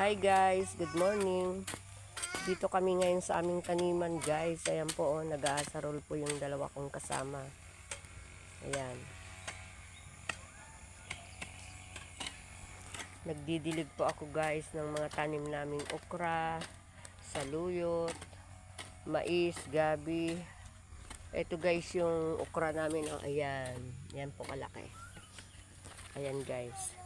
Hi guys, good morning. Dito kami ngayon sa aming taniman guys. Ayan po, oh, nag-aasarol po yung dalawa kong kasama. Ayan. Nagdidilig po ako guys ng mga tanim naming okra, saluyot, mais, gabi. Ito guys yung okra namin. Oh, ayan. Yan po kalaki. Ayan guys.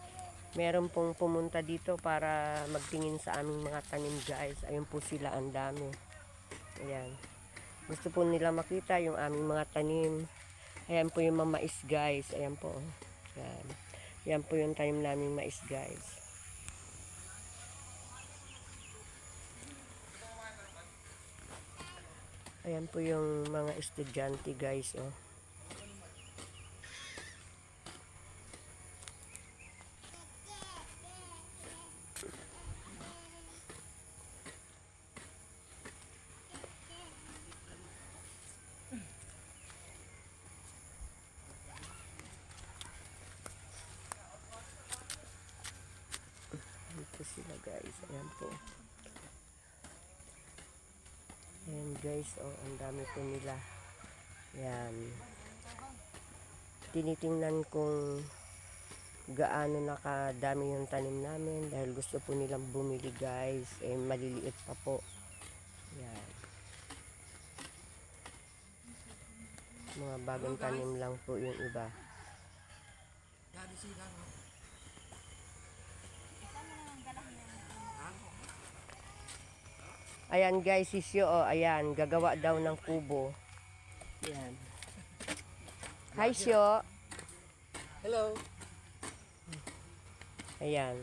Meron pong pumunta dito para magtingin sa aming mga tanim guys. Ayun po sila, ang dami. Ayan. Gusto po nila makita yung aming mga tanim. Ayan po yung mga mais guys. Ayan po. Ayan. Yan po yung tanim naming mais guys. Ayan po yung mga estudyante guys. Oh. Ito sila guys. Ayan po. Ayan guys. Oh, ang dami po nila. Ayan. Tinitingnan kung gaano nakadami yung tanim namin dahil gusto po nilang bumili guys. Eh, maliliit pa po. Ayan. Mga bagong tanim lang po yung iba. Ayan guys, si Sio, oh, ayan, gagawa daw ng kubo. Ayan. Hi Sio. Hello. Ayan.